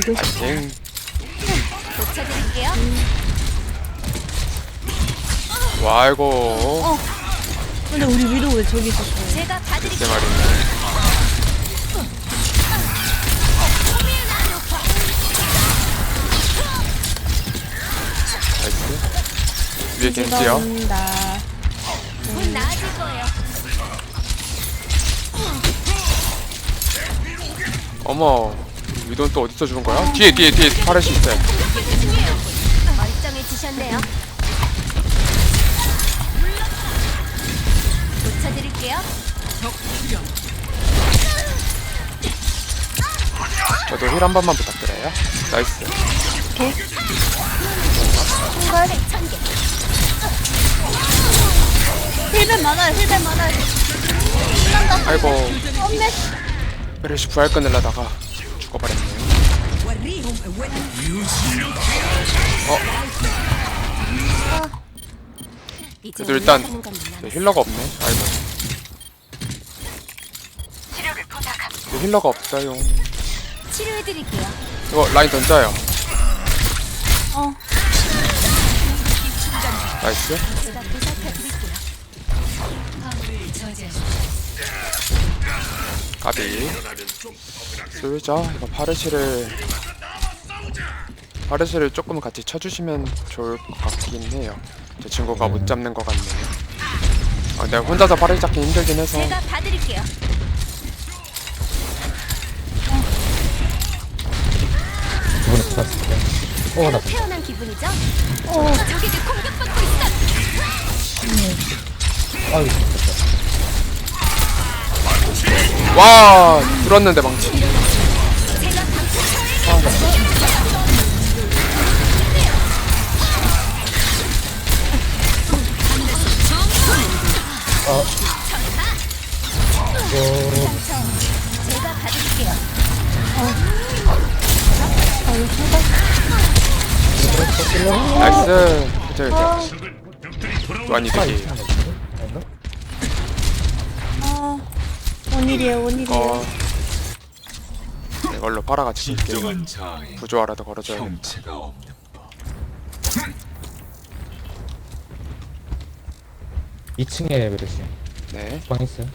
이거 파이팅 고쳐드릴게요. 와 아이고 어. 근데 우리 위도 왜 저기 있었어요? 제가 내 봐드릴게요. 말이네 나이스 위에 겐지요 온다. 곧 나아질 거예요. 어머 위도는 또 어디서 주는 거야? 뒤에 뒤에 뒤에 파르시 있어요 멀쩡해지셨네요. 고쳐드릴게요. 저도 힐 한 번만 부탁드려요 나이스 천개. 힐벤 많아요, 힐벤 많아요. 아이고. 베르시 부활 끊으려다가 죽어버렸네요. 이제 그래도 일단 네. 힐러가 없네. 아이고. 네, 힐러가 없어요. 치료해드릴게요. 이거 라인 던져요. 어. 나이스 까비 쏠자 이거 파르시를 파르시를 조금 같이 쳐주시면 좋을 것 같긴 해요 제 친구가 못 잡는 것 같네요 아, 내가 혼자서 파르시 잡기 힘들긴 해서 제가 봐드릴게요. 두분에 붙었을게. 어, 나 태어난 기분이죠? 어. 적에게 공격받고 있어. 아유, 됐다. 와 들었는데 망치 제가 봐드릴게요. 나이스 그쵸 그쵸 또한 이득이 원일이에요, 원일이에요. 어 이걸로 팔아같이 진정한 부조화라도 걸어줘야 돼 형체가 없는 법. 2층에 베르시. 네 주방 있어요.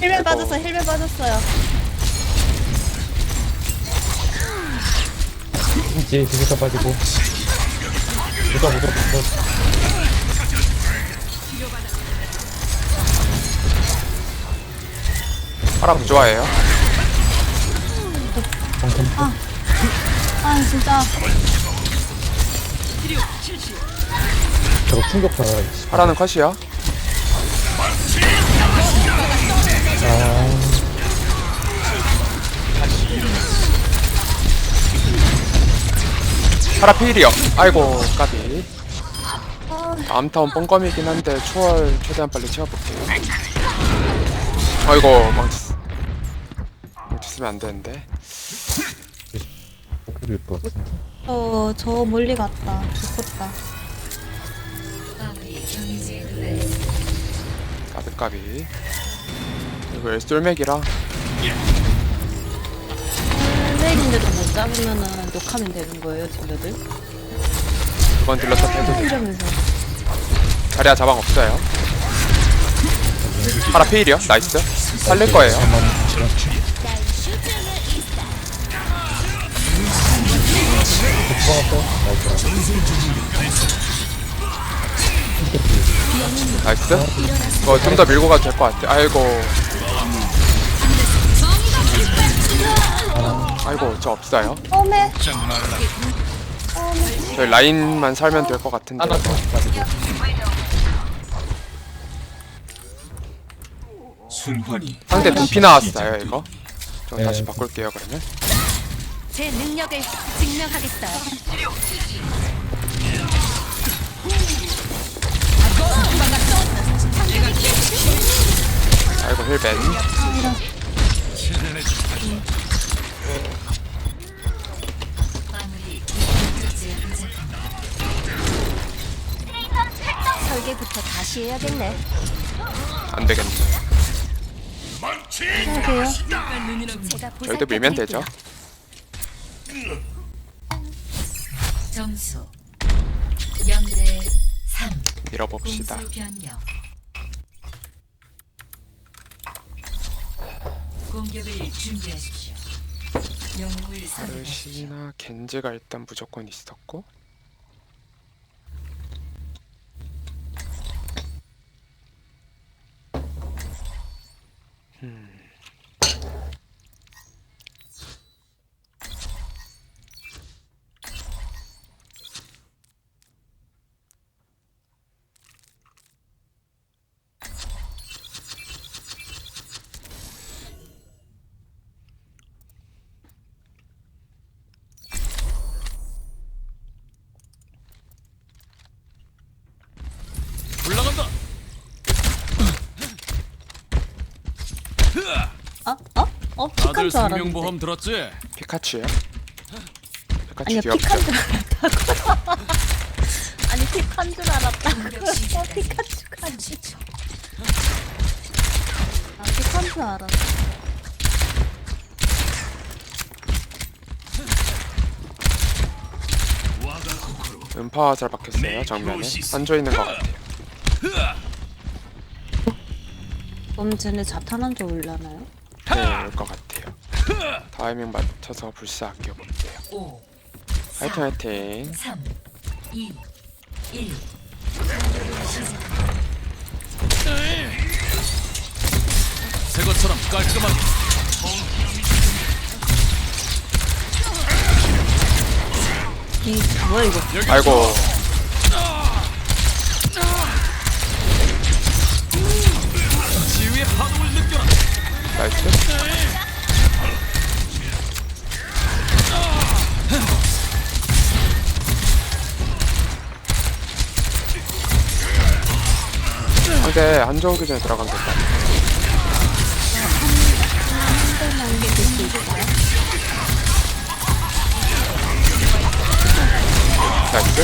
힐벤 빠졌어요, 힐벤 빠졌어요. 이제 기술사 빠지고. 부자, 부자, 부자. 팔아 부조화예요? 아, 진짜. 저거 충격 받아라. 파라는 컷이요? 아, 파라 피일이요. 아이고 까비. 다음 타운 뻥껌이긴 한데 초월 최대한 빨리 채워볼게요. 아이고 망치 쓰면 안 되는데 그릴 것 같은데. 어, 저 멀리 갔다. 죽었다. 까비 까비 이거 엘솔맥이라 힐벤인데도 못 잡으면은 녹하면 되는 거예요, 친구들? 두번 딜러 탑 해도 돼. 자리야 자방 없어요 파라 피일이요 나이스 살릴 거예요 나이스. 이거 좀 더 밀고 가도 될 것 같아. 아이고. 아이고 저 없어요. 어메. 저희 라인만 살면 될 것 같은데. 하나 더. 상대 두피 나왔어요 이거. 저 네. 다시 바꿀게요 그러면 제 능력을 증명하겠어요. 아이고 힐벤 설계부터 다시 해야겠네. 안 되겠네 하세요. 제가 밀면 되죠. 점수 0대 3 밀어봅시다. 공수 변경. 공격을 준비하십시오. 영웅을 선택하십시오. 루시나 겐지가 일단 무조건 있었고. 올라간다. 어? 어? 어? 다들 줄 알았는데. 생명보험 들었지? 피카츄요? 피카츄 아니요 귀엽죠? 피칸 줄 알았다고. 아니 피칸 줄 알았다고. 어, 피카츄가 아니죠. 아 피칸 줄 알았어. 음파 잘 박혔어요 정면에 앉아 있는 것 같아요. 그럼 쟤네 자탄한 줄 올라나요? 네, 올것 같아요. 타이밍 맞춰서 불사 아껴볼게요. 5 화이팅 화이팅. 3 2 1 새 것처럼 깔끔하게. 이 뭐야 이거? 아이고 지휘의 파동을 느껴라. 나이스. 근데 안 좋기 전에 들어간 것 같다. 나이스.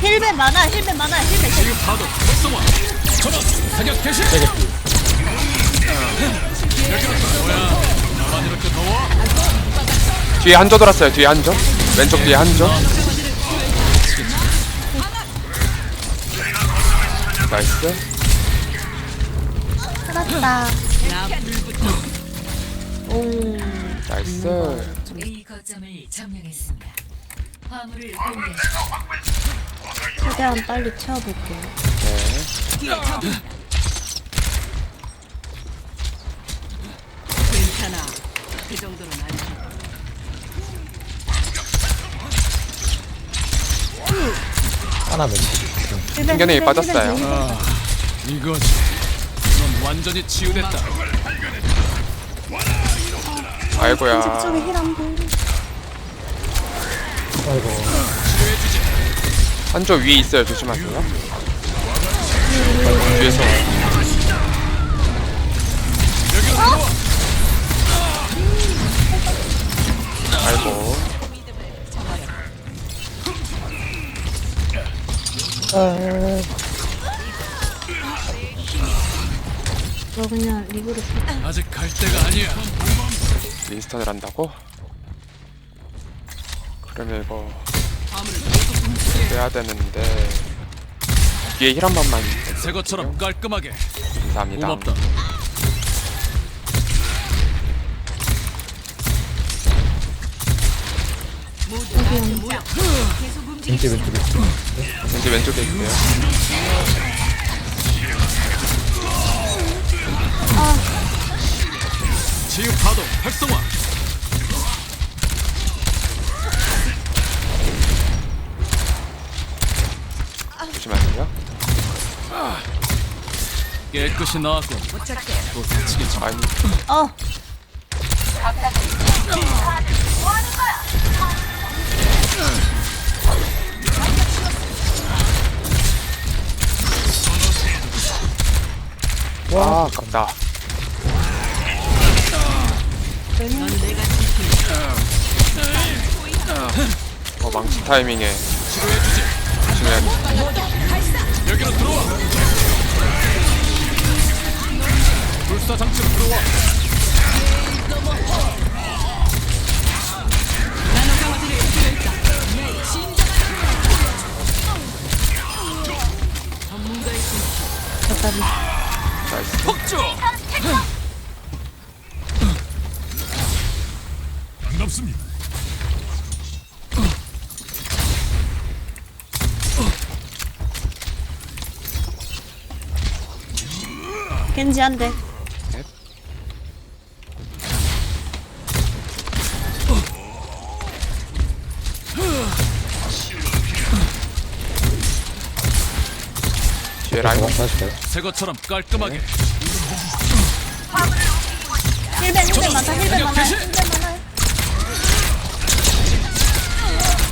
힐벤 많아 힐벤 많아? 나만 이렇게 더워? 뒤에 한조 돌았어요. 뒤에 한조. 왼쪽 뒤에 한조. 나이스. 살았다. 오. 나이스. A 거점을 점령했습니다 화물을 공유하십시오 최대한 빨리 채워볼게요. 네. 하나 신견이 힐벤, 빠졌어요. 아, 이거지. 넌 완전히 치유됐다. 아이고야. 힐안 보여. 아이고. 한조 위에 있어요. 조심하세요. 리그로 아직 갈 때가 아니야. 윈스턴을 한다고? 그러면 이거 해야 되는데 뒤에 힐 한 번만 새 것처럼 깔끔하게. 감사합니다. 고맙다. 왼쪽 왼쪽에 왠지 왼쪽에 있어요. 치유 파동 활성화. 조심하세요. 깨끗이 나왔고. 또 다치겠지. 아니 어. 와 아깝다. 망치 타이밍에. 중요한 여기로 들어와. 불사 장치로 들어와. 나이스 폭주. 반갑습니다. 겐지 한 대. 뒤에 라인 도망 빠질까요? 새 것처럼 깔끔하게. 힐벤 힐벤 많다 힐벤 많아요.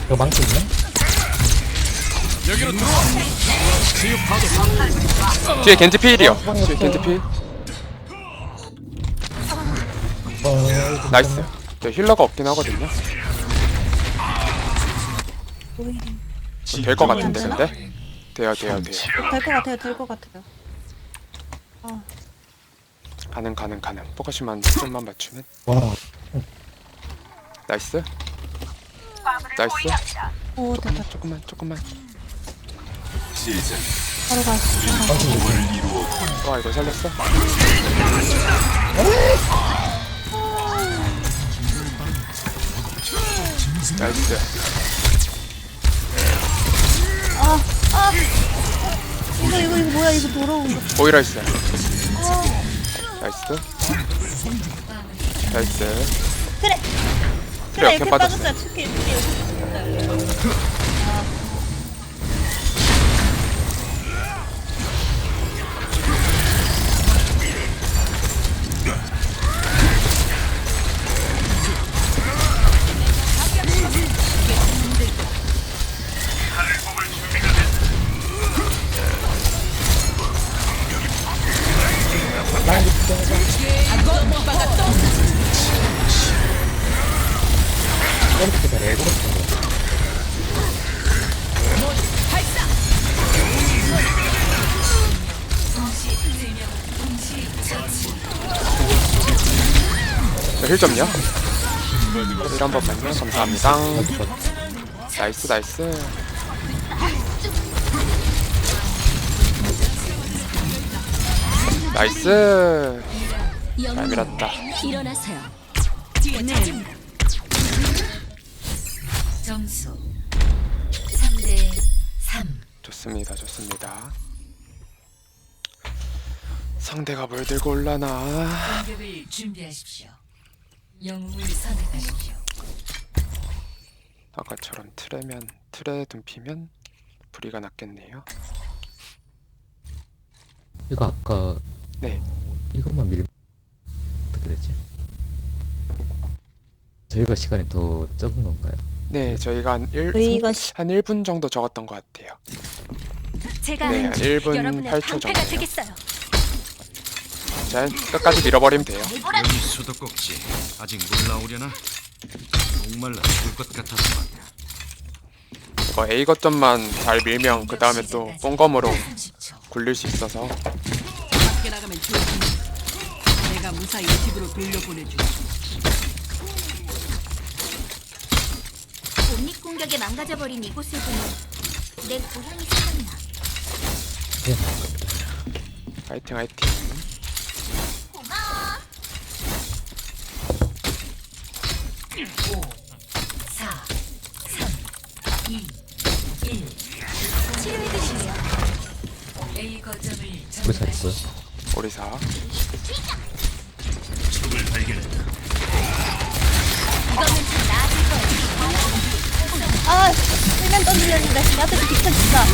이거 망치 있네? 여기로 들어와. 뒤에 겐지 필이요. 뒤에 겐지 필. 어, 나이스. 저 힐러가 없긴 하거든요. 될 것 같은데 근데? 돼요 돼요 돼요. 될것 같아요 될 것 같아요. 가능 가능 가능. 포커싱만 좀만 맞추면. 와, 나이스. 나이스. 오 됐다. 조금만 조금만 바로 가. 와 이거 살렸어 나이스 이거 이거 이거 뭐야 이거 더러운 거. 보이라 있어요 나이스 나이스 그래. 그래, 그래 이렇게 이렇게 빠졌어요. 빠졌어요. 특히 이렇 점요 힐 한번 만요. 감사합니다. 나이스 나이스. 나이스. 잘 밀었다. 일어나세요. 점수 3대 3. 좋습니다 좋습니다. 상대가 뭘 들고 올라나? 공격을 준비하십시오. 영웅을 선택하십시오. 아까처럼 틀에면 틀에 둔피면 불이가 났겠네요 이거 아까 네 이것만 밀 어떻게 됐지? 저희가 시간이 더 적은 건가요? 네, 저희가 한 1, 저희가 시- 한 1분 정도 적었던 것 같아요. 제가 네, 한 1분 여러분의 8초 방패가 정도요. 되겠어요. 자, 끝까지 밀어버리면 돼요. 여기 수도꼭지 아직 물 나오려나? 목말라 죽을 것 같아서 말이야. 이거 A 거점만 잘 밀면 그 다음에 또 뽕검으로 30초. 굴릴 수 있어서 밖에 나가면 좋지. 내가 무사히 집으로 돌려보내주지. 옴닉 공격에 망가져버린 이곳을 보면 내 고향이 생각나. 화이팅 화이팅. 오, 사, 삼, 이, 일. 치료해드릴게요. A 거점을 우리 점령하십시오. 잘했어요. 오리사. 이거는 좀 나아질 거예요. 아 힐벤 던지려는데 나한테 비켜 진짜.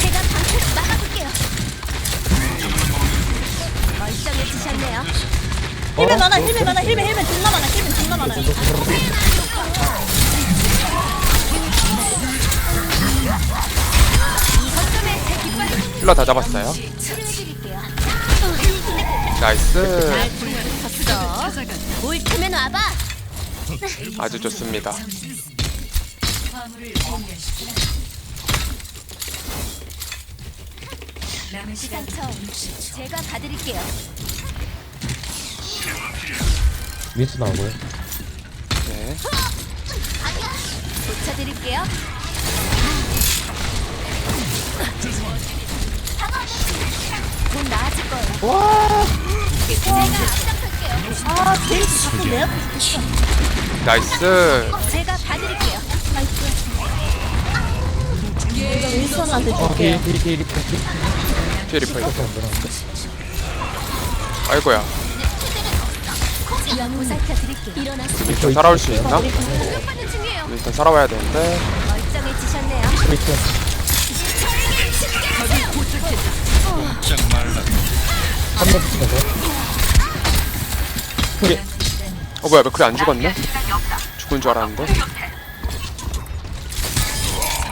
제가 방패를 막아볼게요. 멀쩡해지셨네요. 힐벤 많아 힐벤 많아 힐벤 힐벤 존나 많아 힐벤 존나 많아요. 힐러 다 잡았어요. 나이스. 더올 테면 와봐. 아주 좋습니다. 시간 60초. 제가 봐드릴게요. 민수 나오고요. 네. 고쳐드릴게요. 곧 나아질 거예요. 와! 제가 앞장설게요. 아 제이스 자꾸 내 앞에 있어 나이스. 제가 봐드릴게요. 내가 윌선한테 어, 줄게요 뒤에, 뒤에, 뒤에. 뒤에 리퍼. 아이고야. 일단 살아올 수 있나? 중이에요. 일단 살아와야 되는데. 말라. 한번 붙이면서. 그래. 어 뭐야 맥클이 안 죽었네? 죽은 줄 알았는데.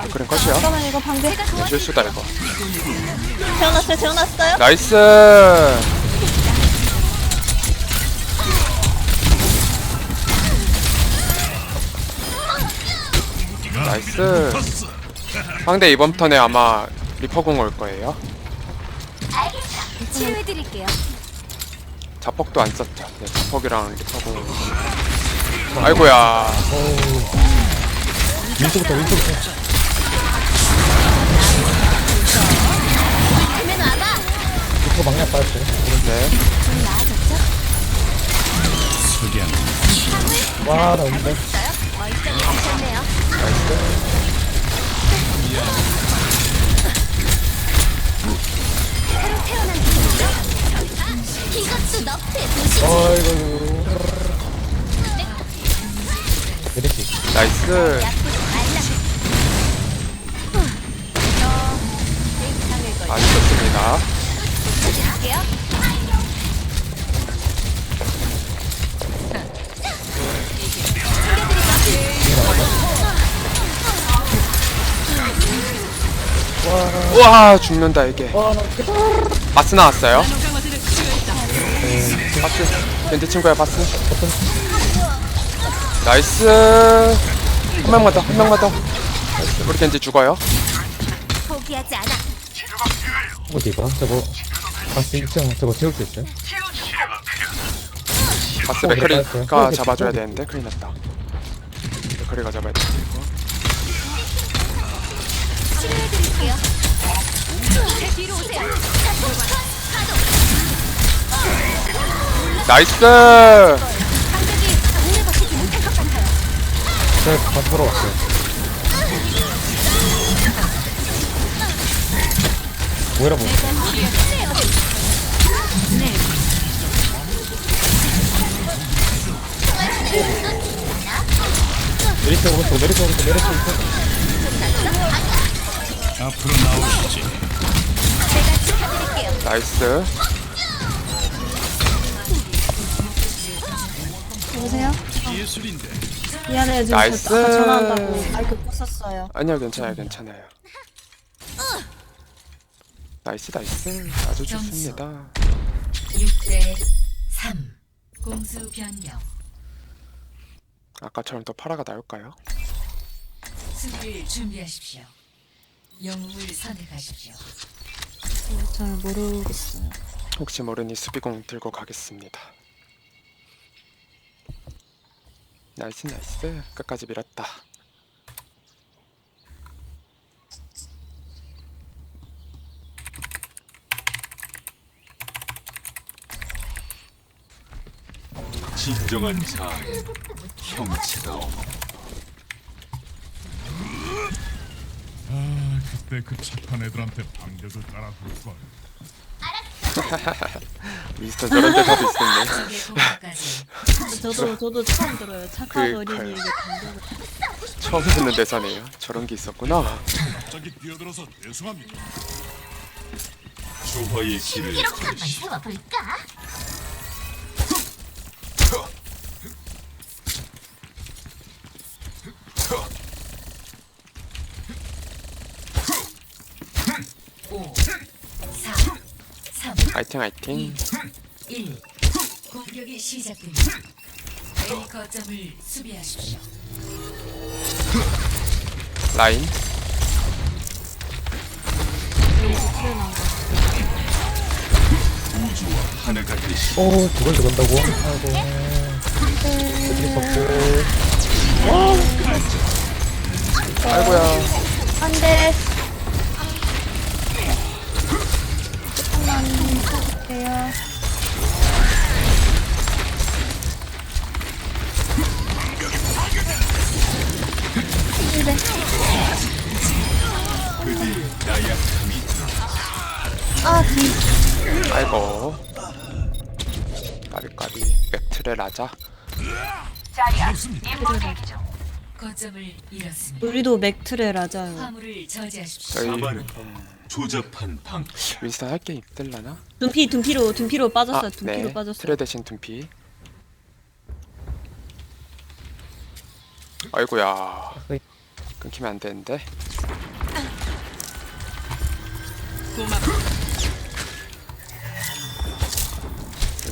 맥클은 컷이야. 잠깐만 이거 방금 실수다 이거. 태어났어요 태어났어요 나이스. 나이스. 상대 이번 턴에 아마 리퍼공 올 거예요. 치료해드릴게요. 자폭도 안 썼죠. 네, 자폭이랑 리퍼공. 아이고야. 되면 와봐. 리퍼 막내 빠졌어요. 네. 좀 나아졌죠? 석양 와, 나 온다. 있어요? 멀쩡해지셨네 아이고. 나이스. 말라. 어, 내 이상일 걸. 아주 좋습니다. 우와 죽는다 이게. 바스 나왔어요. 치료했다. 바스. 벤트 친구야 바스. 나이스. 한 명만 더. 한 명만 더. 나이스. 우리 겐지 죽어요. 포기하지 않아. 어디 봐? 저거. 바스 1층 저거 채울 수 있어요? 바스 어, 맥크리가? 잡아줘야 되는데 큰일 났다. 맥크리가 잡아야 돼. 이거. 치료해드릴게요. 제. 나이스. 감각이 오늘 버티지 못할 것 같아요. 저 바스 보러 왔어요. 뭐라 뭐. 메르시 오른쪽, 메르시 오른쪽, 메르시 오른쪽. 앞으로 나오시지. 나이스. 여보세요? 예술인데 미안해요 지금 나이스. 저 아까 전화한다고 마이크 껐었어요 아니요 괜찮아요 괜찮아요. 나이스 나이스 아주 좋습니다. 6대 3. 공수 변경. 아까처럼 또 파라가 나올까요? 수비를 준비하십시오. 영웅을 선택하십시오. 잘 모르겠어요 혹시 모르니 수비공 들고 가겠습니다. 나이스 나이스 끝까지 밀었다. 진정한 자아의 형체다 아, 그때 그 착한 애들한테 방벽을 깔아둘 걸. 미스터 저런 데서도 있었네. 저도 저도 처음 들어요 착한 그니까요. 어린이에게 방법을 처음 듣는 대사네요. 저런 게 있었구나. 갑자기 뛰어들어서 죄송합니다. 조화의 길을 세워볼까? 화이팅 화이팅. 1. 공격이 시작됩니다. A 거점을 수비하십시오. 라인 오 저걸 들어간다고? 아이고 어떻게 썼고 아이고야 안돼. 해주세요. 네. 아, 진 아이고 까비까비 맥트레 라자 거점을 잃었습니다. 우리도 맥트레 라자요. 화물을 저지하십시오. 저희 조잡한 방 윈스턴 할게 있들라나? 둔피 둔피로 둔피로 빠졌어요. 아, 둔피로 네 빠졌어요. 트레 대신 둔피 아이고야 네. 끊기면 안 되는데.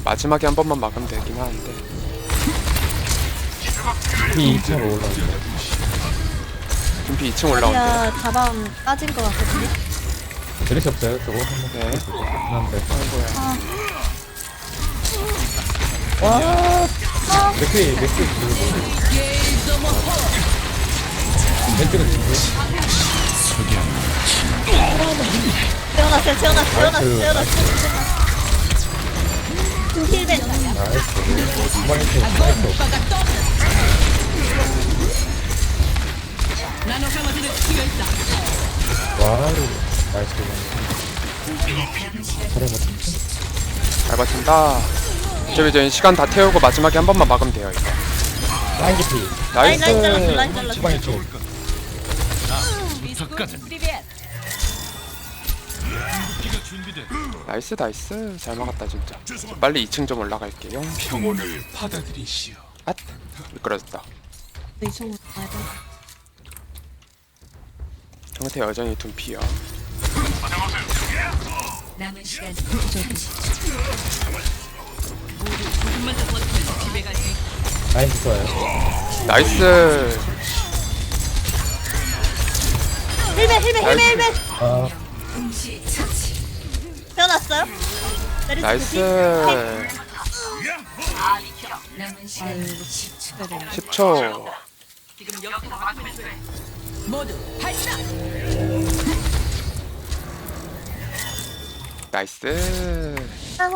마지막에 한 번만 막으면 되긴 하는데 이 2층으로 올라온다 둔피 2층 올라온대 야 자방 빠진 것 같거든요. 드레시 없어요 저거 한번 네 한데 아이고야 와 맥크리 맥크리 왼쪽은 진짜 태어났어요. 태어났어. 태어났어. 나이스. 태어났어. 둔필벤. 나이스 주방에서 나이스 와우 나이스 잘해 잘 버틴다 저기 저희 시간 다 태우고 마지막에 한 번만 막으면 돼요 이거 라인 GP 라인 나이스 라인 잘랐어. 라인 잘랐어. 주방에 쪽 부탁까지 프리벳. 이가 준비돼 나이스 나이스 잘 막았다 진짜 빨리 2층 좀 올라갈게요 평온을 받아들이시오. 앗 미끄러졌다 이쪽으로 가야 돼. 형태 여전히 둔피요 남은 시간 조금만 더 버티면 집에 갈수 있다. 라인 붙어요 나이스 힐벤. 아 동시 처치. 태어났어요? 나이스 둔피. 남은 시간 10초. 10초 지금 여기서 막으면 돼. 모두 발사. 나이스 아,